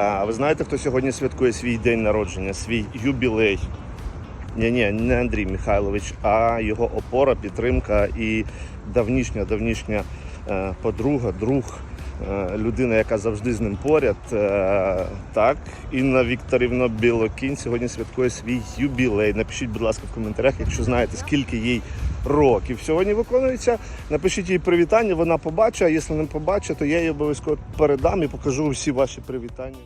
А ви знаєте, хто сьогодні святкує свій день народження, свій юбілей? Ні, ні, не Андрій Михайлович, а його опора, підтримка і давнішня, давнішня е, подруга, друг, людина, яка завжди з ним поряд. Е, так, Інна Вікторівна Білокінь сьогодні святкує свій юбілей. Напишіть, будь ласка, в коментарях, якщо знаєте, скільки їй років сьогодні виконується. Напишіть їй привітання, вона побачить, а якщо не побачить, то я їй обов'язково передам і покажу всі ваші привітання.